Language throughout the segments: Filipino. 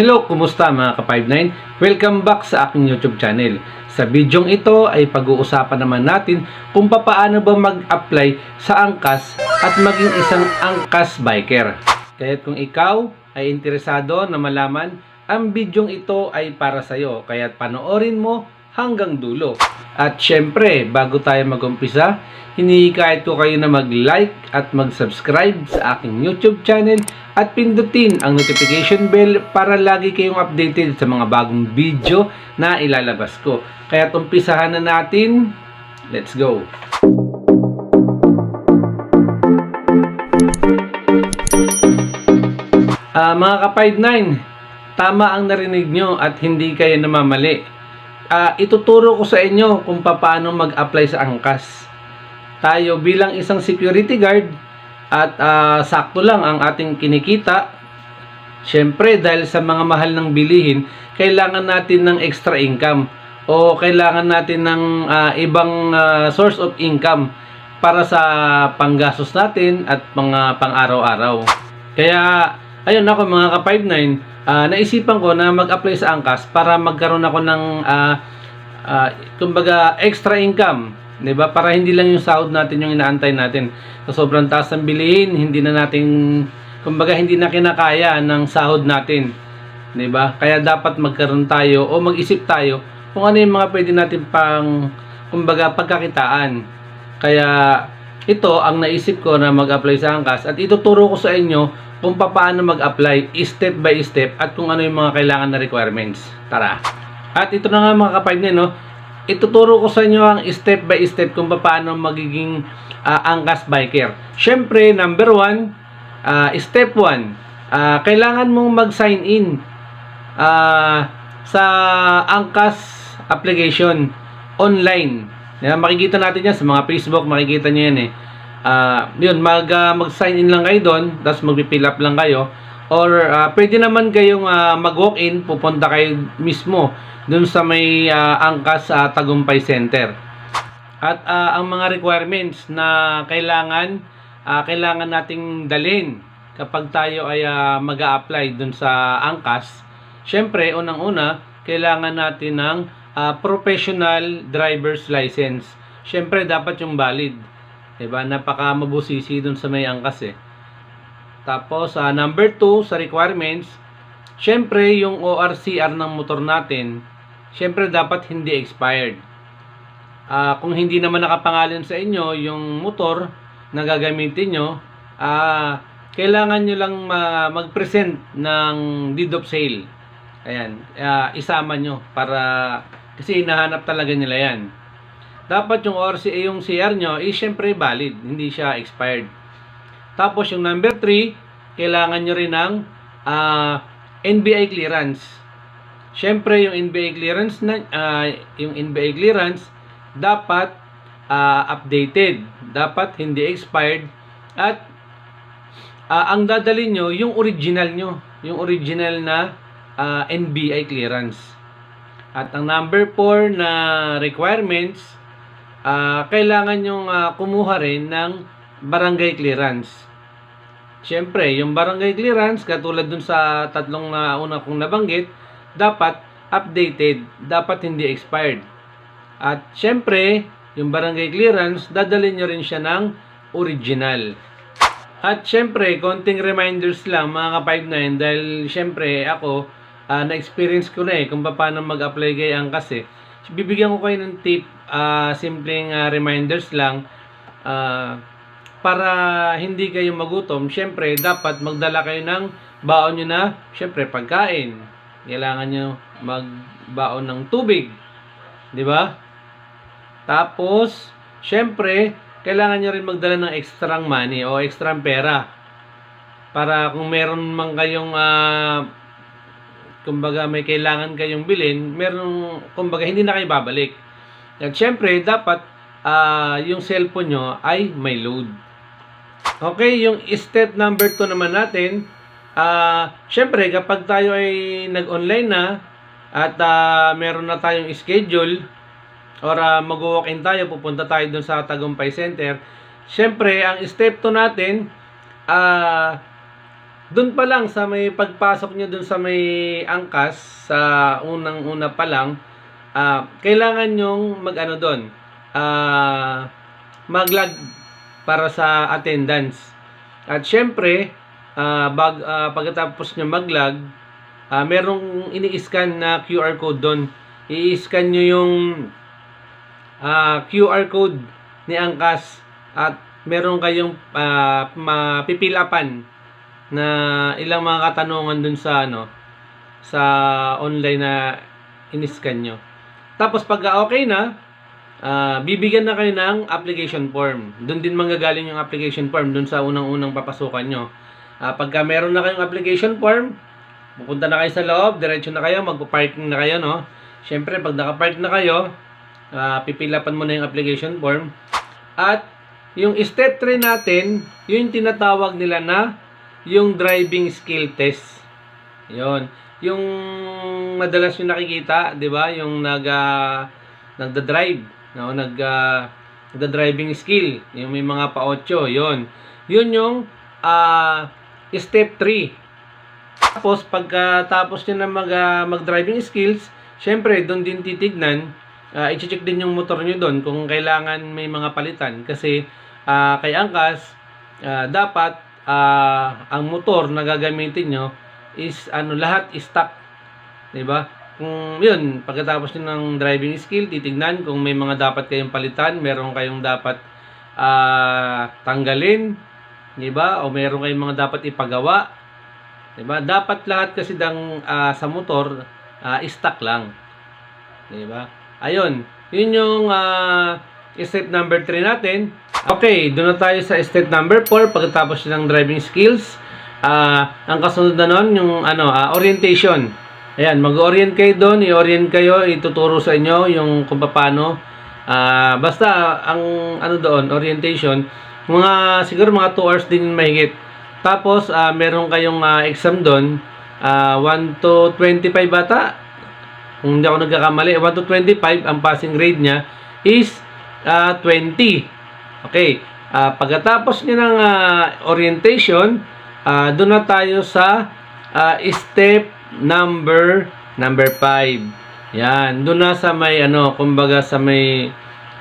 Hello, kumusta mga ka-59? Welcome back sa aking YouTube channel. Sa bidyong ito ay pag-uusapan naman natin kung papaano ba mag-apply sa angkas at maging isang angkas biker. Kaya kung ikaw ay interesado na malaman, ang bidyong ito ay para sa iyo. Kaya panoorin mo hanggang dulo. At syempre, bago tayo mag-umpisa, hinihikayat ko kayo na mag-like at mag-subscribe sa aking YouTube channel at pindutin ang notification bell para lagi kayong updated sa mga bagong video na ilalabas ko. Kaya umpisahan na natin. Let's go! Ah, mga ka-59, tama ang narinig nyo at hindi kayo namamali. Ah, ituturo ko sa inyo kung paano mag-apply sa angkas. Tayo bilang isang security guard at ah, sakto lang ang ating kinikita. Siyempre, dahil sa mga mahal ng bilihin, kailangan natin ng extra income o kailangan natin ng ah, ibang ah, source of income para sa panggastos natin at mga pang-araw-araw. Kaya, ayun ako mga ka-59, ah, naisipan ko na mag-apply sa Angkas para magkaroon ako ng ah, ah, kumbaga extra income, 'di ba? Para hindi lang yung sahod natin yung inaantay natin. Sa sobrang taas ng bilihin, hindi na natin kumbaga hindi na kinakaya ng sahod natin. 'Di ba? Kaya dapat magkaroon tayo o mag-isip tayo kung ano yung mga pwede natin pang kumbaga pagkakitaan. Kaya ito ang naisip ko na mag-apply sa Angkas at ituturo ko sa inyo kung paano mag-apply step by step at kung ano yung mga kailangan na requirements. Tara! At ito na nga mga kapatid no, ituturo ko sa inyo ang step by step kung paano magiging ah, angkas biker. Syempre, number one, ah, step one, ah, kailangan mong mag-sign in ah, sa angkas application online. Yan, makikita natin yan sa mga Facebook, makikita nyo yan eh. Ah, yun, mag, ah, mag-sign in lang kayo doon, tapos mag-fill up lang kayo. Or ah, pwede naman kayong ah, mag-walk-in, pupunta kayo mismo doon sa may ah, angkas sa Tagumpay Center. At ah, ang mga requirements na kailangan ah, kailangan nating dalhin kapag tayo ay ah, mag apply dun sa angkas. Syempre, unang-una, kailangan natin ng ah, professional driver's license. Syempre, dapat yung valid. 'Di ba? Napaka mabusisi dun sa may angkas eh. Tapos, sa number 2 sa requirements, syempre yung ORCR ng motor natin, syempre dapat hindi expired. Ah, kung hindi naman nakapangalan sa inyo yung motor na gagamitin nyo, ah, kailangan nyo lang ma- mag-present ng deed of sale. Ayan, ah, isama nyo para kasi hinahanap talaga nila yan. Dapat yung ORCA yung CR nyo is syempre valid, hindi siya expired. Tapos yung number 3, kailangan nyo rin ng ah, NBI clearance. Syempre yung NBI clearance na ah, yung NBI clearance dapat ah, updated, dapat hindi expired at ah, ang dadalhin nyo yung original nyo, yung original na ah, NBI clearance. At ang number 4 na requirements, ah, kailangan yung kumuha rin ng barangay clearance. Siyempre, yung barangay clearance, katulad dun sa tatlong na una kong nabanggit, dapat updated, dapat hindi expired. At siyempre, yung barangay clearance, dadalhin nyo rin siya ng original. At syempre, konting reminders lang mga ka-59 dahil syempre ako, ah, na-experience ko na eh kung paano mag-apply kay Angkas eh. Bibigyan ko kayo ng tip, ah, simpleng ah, reminders lang ah, para hindi kayo magutom. Syempre, dapat magdala kayo ng baon nyo na, syempre, pagkain. Kailangan nyo magbaon ng tubig. Di ba? Tapos, syempre, kailangan nyo rin magdala ng extra money o extra pera. Para kung meron man kayong, ah, kumbaga may kailangan kayong bilhin, meron, kumbaga hindi na kayo babalik. At syempre, dapat ah, yung cellphone nyo ay may load. Okay, yung step number 2 naman natin, ah, syempre kapag tayo ay nag-online na at ah, meron na tayong schedule, or uh, mag-walk-in tayo, pupunta tayo dun sa Tagumpay Center. Siyempre, ang step 2 natin, ah Doon pa lang sa may pagpasok nyo doon sa may angkas sa unang-una pa lang, ah, kailangan nyong mag-ano doon, ah, mag-log para sa attendance. At syempre, ah, bag, ah, pagkatapos nyo mag-log, ah, merong ini-scan na QR code doon. I-scan nyo yung ah, QR code ni Angkas at meron kayong ah, mapipilapan na ilang mga katanungan dun sa ano sa online na in-scan nyo. Tapos pag okay na, ah, bibigyan na kayo ng application form. Doon din manggagaling yung application form doon sa unang-unang papasukan nyo. Ah, pagka meron na kayong application form, pupunta na kayo sa loob, diretso na kayo, magpa-parking na kayo, no? Siyempre, pag naka-park na kayo, ah, pipilapan mo na yung application form. At yung step 3 natin, yun yung tinatawag nila na yung driving skill test. Yun. Yung madalas yung nakikita, 'di ba? Yung nag ah, nagda-drive, no, nag ah, nagda-driving skill, yung may mga pa-8, 'yon. Yun yung ah, step 3. Tapos pagkatapos niyo na mag ah, mag-driving skills, syempre doon din titignan, ah, i-check din yung motor niyo doon kung kailangan may mga palitan kasi ah, kay Angkas ah, dapat ah, ang motor na gagamitin nyo is ano lahat stock. 'Di ba? Kung 'yun, pagkatapos niyo ng driving skill, titignan kung may mga dapat kayong palitan, meron kayong dapat ah, tanggalin, 'di ba? O meron kayong mga dapat ipagawa. 'Di ba? Dapat lahat kasi dang ah, sa motor ah, stock lang. 'Di ba? Ayun, 'yun yung ah, step number 3 natin. Okay, doon na tayo sa step number 4 pagkatapos ng driving skills. Ah, ang kasunod na nun, yung ano, ah, orientation. Ayan, mag-orient kayo doon, i-orient kayo, ituturo sa inyo yung kung paano. Ah, basta ang ano doon, orientation, mga siguro mga 2 hours din mahigit. Tapos ah, meron kayong ah, exam doon, ah, 1 to 25 bata. Kung hindi ako nagkakamali, 1 to 25 ang passing grade niya is ah, 20. Okay. Ah, pagkatapos niya ng ah, orientation, ah, doon na tayo sa ah, step number number 5. Yan, doon na sa may ano, kumbaga sa may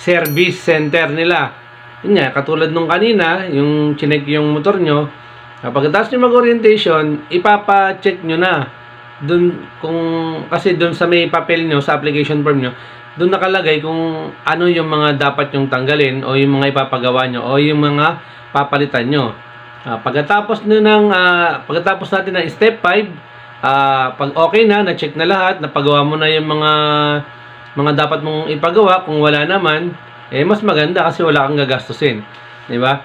service center nila. Yun nga, katulad nung kanina, yung chinek yung motor nyo, pagkatapos nyo mag-orientation, ipapa-check nyo na. Dun, kung, kasi doon sa may papel nyo, sa application form nyo, doon nakalagay kung ano yung mga dapat yung tanggalin o yung mga ipapagawa nyo o yung mga papalitan nyo. Ah, pagkatapos nyo ng, ah, pagkatapos natin ng step 5, ah, pag okay na, na-check na lahat, napagawa mo na yung mga mga dapat mong ipagawa, kung wala naman, eh mas maganda kasi wala kang gagastusin. Di ba?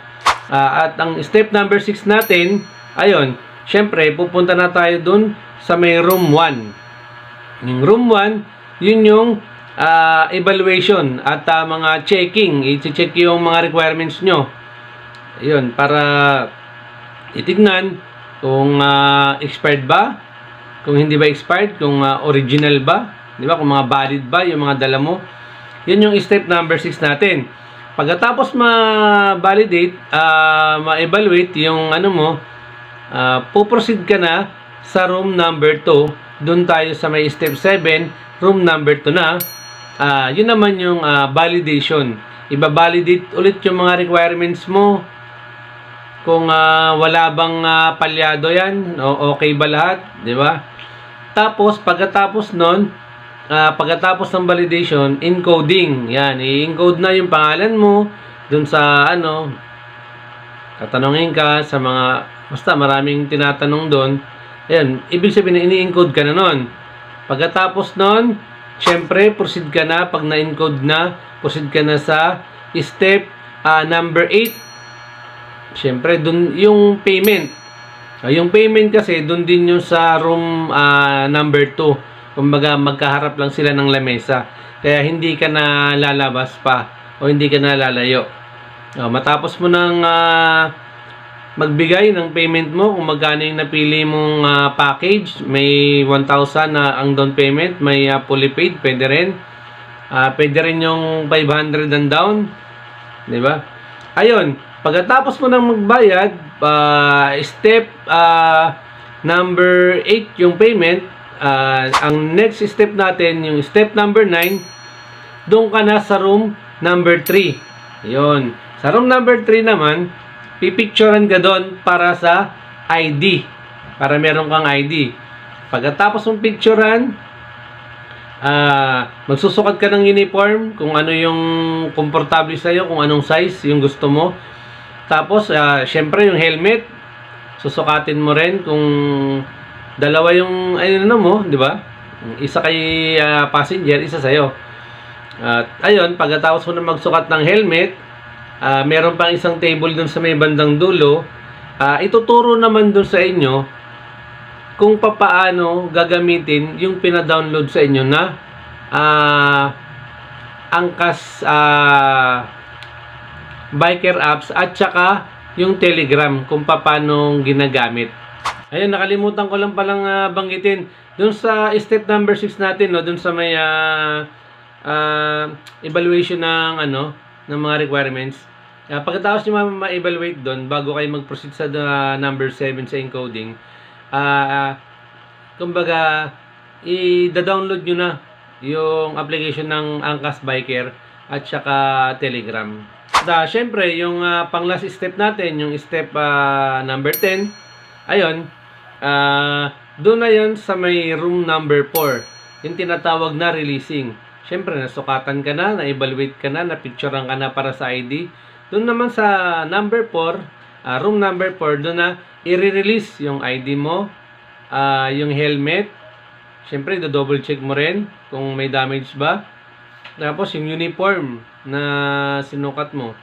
Ah, at ang step number 6 natin, ayun, syempre, pupunta na tayo dun sa may room 1. Yung room 1, yun yung ah, evaluation at ah, mga checking. I-check yung mga requirements nyo. Ayun, para itignan kung ah, expired ba, kung hindi ba expired, kung ah, original ba, di ba? Kung mga valid ba yung mga dala mo. Yun yung step number 6 natin. Pagkatapos ma-validate, ah, ma-evaluate yung ano mo, ah, puproceed ka na sa room number 2. Doon tayo sa may step 7, room number 2 na. Ah, yun naman yung ah, validation. Iba-validate ulit yung mga requirements mo. Kung ah, wala bang ah, palyado yan, o okay ba lahat, di ba? Tapos, pagkatapos nun, ah, pagkatapos ng validation, encoding. Yan, i-encode na yung pangalan mo dun sa ano, tatanungin ka sa mga, basta maraming tinatanong doon. Ayan, ibig sabihin, ini-encode ka na nun. Pagkatapos nun, syempre, proceed ka na. Pag na-encode na, proceed ka na sa step ah, number 8. Syempre, dun yung payment. Ah, yung payment kasi, dun din yung sa room ah, number 2. Kumbaga, magkaharap lang sila ng lamesa. Kaya hindi ka na lalabas pa o hindi ka na lalayo. Ah, matapos mo ng ah, magbigay ng payment mo kung magkano yung napili mong ah, package, may 1,000 na ang down payment, may ah, fully paid, pwede rin. Ah, pwede rin yung 500 ang down. 'Di ba? Ayun, Pagkatapos mo nang magbayad, ah, step ah, number 8 yung payment, ah, ang next step natin, yung step number 9, doon ka na sa room number 3. Yun. Sa room number 3 naman, pipicturean ka doon para sa ID. Para meron kang ID. Pagkatapos mong picturean, ah, magsusukat ka ng uniform, kung ano yung komportable sa'yo, kung anong size yung gusto mo. Tapos, ah, syempre yung helmet, susukatin mo rin kung dalawa yung ano mo, di ba? Isa kay ah, passenger, isa sa'yo. At ayun, pagkatapos mo na magsukat ng helmet, ah, meron pang isang table dun sa may bandang dulo. Ah, ituturo naman dun sa inyo kung papaano gagamitin yung pina-download sa inyo na ah, angkas ah, biker apps at saka yung Telegram kung paano ginagamit. Ayun, nakalimutan ko lang palang ah, banggitin. Doon sa step number 6 natin, no, doon sa may ah, ah, evaluation ng ano, ng mga requirements. Ah, pagkatapos nyo ma- ma-evaluate doon, bago kayo mag-proceed sa ah, number 7 sa encoding, ah, kumbaga, i-download nyo na yung application ng Angkas Biker at saka Telegram. Da, syempre, yung ah, pang last step natin, yung step ah, number 10, ayun, ah, doon na yun sa may room number 4, yung tinatawag na releasing. Syempre, nasukatan ka na, na-evaluate ka na, na-picturean ka na para sa ID. Doon naman sa number 4, ah, room number 4, doon na i-release yung ID mo, ah, yung helmet, Siyempre, do-double check mo rin kung may damage ba. Tapos, yung uniform na sinukat mo.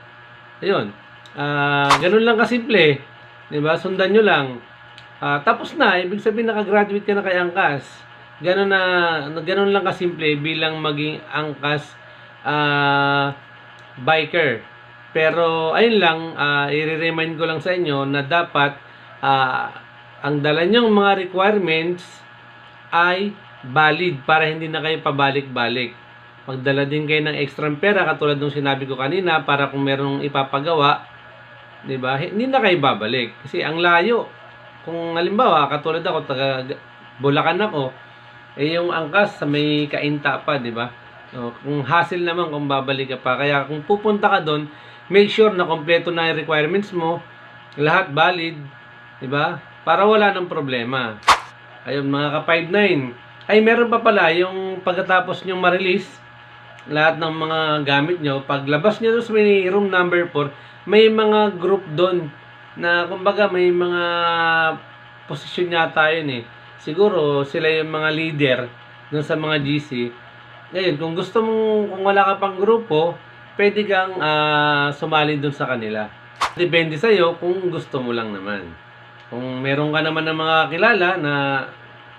Ayun. Ah, ganun lang kasimple. ba? Sundan nyo lang. Ah, tapos na, ibig sabihin nakagraduate ka na kay Angkas. Ganun na, ganun lang kasimple bilang maging Angkas ah, biker. Pero, ayun lang, ah, i-remind ko lang sa inyo na dapat ah, ang dala nyong mga requirements ay valid para hindi na kayo pabalik-balik. Magdala din kayo ng extra pera katulad ng sinabi ko kanina para kung merong ipapagawa, 'di ba? Hindi na kayo babalik kasi ang layo. Kung halimbawa katulad ako taga Bulacan ako, eh yung angkas sa may kainta pa, 'di ba? So, kung hassle naman kung babalik ka pa. Kaya kung pupunta ka doon, make sure na kompleto na yung requirements mo, lahat valid, 'di ba? Para wala ng problema. Ayun mga ka-59. Ay meron pa pala yung pagkatapos nyo ma-release lahat ng mga gamit nyo, paglabas nyo sa may room number 4, may mga group doon na kumbaga may mga posisyon yata yun eh. Siguro sila yung mga leader doon sa mga GC. Ngayon, kung gusto mo, kung wala ka pang grupo, pwede kang ah, sumali doon sa kanila. Depende sa'yo kung gusto mo lang naman. Kung meron ka naman ng mga kilala na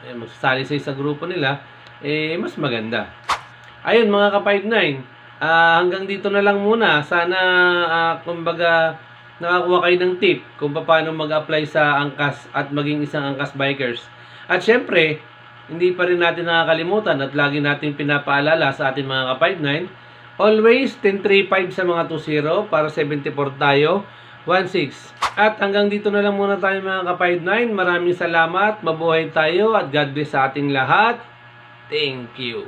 eh, magsasali sa'yo sa grupo nila, eh, mas maganda. Ayun, mga ka-59, ah, hanggang dito na lang muna. Sana, ah, kumbaga, nakakuha kayo ng tip kung paano mag-apply sa angkas at maging isang angkas bikers. At syempre, hindi pa rin natin nakakalimutan at lagi natin pinapaalala sa ating mga ka-59, always 1035 sa mga 20 para 74 tayo, 16. At hanggang dito na lang muna tayo mga ka-59. Maraming salamat, mabuhay tayo at God bless sa ating lahat. Thank you.